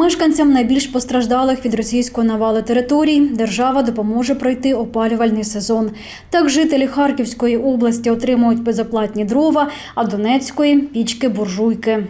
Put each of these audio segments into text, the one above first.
Мешканцям найбільш постраждалих від російської навали територій держава допоможе пройти опалювальний сезон. Так жителі Харківської області отримують безоплатні дрова, а Донецької пічки буржуйки.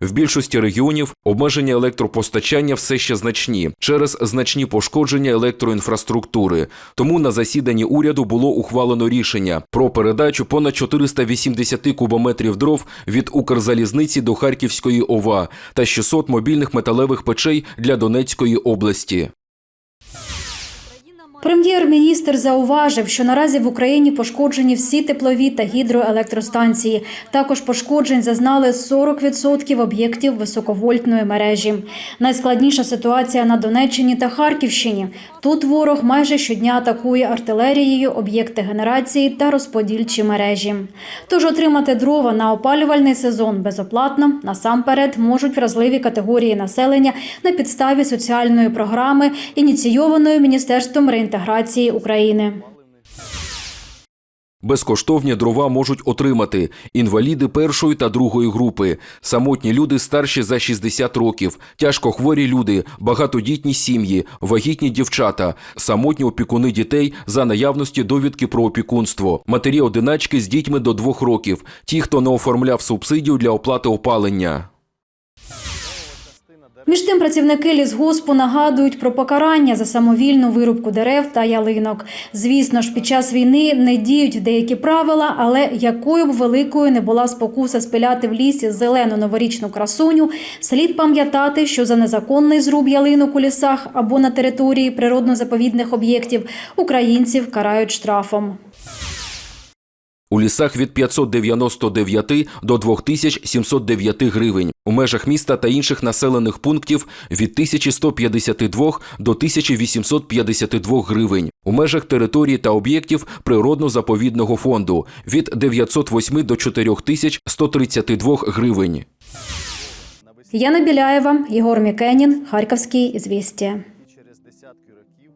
В більшості регіонів обмеження електропостачання все ще значні через значні пошкодження електроінфраструктури. Тому на засіданні уряду було ухвалено рішення про передачу понад 480 кубометрів дров від Укрзалізниці до Харківської ОВА та 600 мобільних металевих печей для Донецької області. Прем'єр-міністр зауважив, що наразі в Україні пошкоджені всі теплові та гідроелектростанції. Також пошкоджень зазнали 40% об'єктів високовольтної мережі. Найскладніша ситуація на Донеччині та Харківщині. Тут ворог майже щодня атакує артилерією об'єкти генерації та розподільчі мережі. Тож отримати дрова на опалювальний сезон безоплатно насамперед можуть вразливі категорії населення на підставі соціальної програми, ініційованої Міністерством реінтеграції України. Безкоштовні дрова можуть отримати інваліди першої та другої групи, самотні люди старші за 60 років, тяжкохворі люди, багатодітні сім'ї, вагітні дівчата, самотні опікуни дітей за наявності довідки про опікунство, матері-одиначки з дітьми до двох років, ті, хто не оформляв субсидію для оплати опалення. Між тим працівники лісгоспу нагадують про покарання за самовільну вирубку дерев та ялинок. Звісно ж, під час війни не діють деякі правила, але якою б великою не була спокуса спиляти в лісі зелену новорічну красуню, слід пам'ятати, що за незаконний зруб ялинок у лісах або на території природно-заповідних об'єктів українців карають штрафом. У лісах від 599 до 2709 гривень, у межах міста та інших населених пунктів від 1152 до 1852 гривень, у межах території та об'єктів природно-заповідного фонду від 908 до 4132 гривень. Яна Біляєва, Єгор Мікенін, Харківський звісті. через десятки років.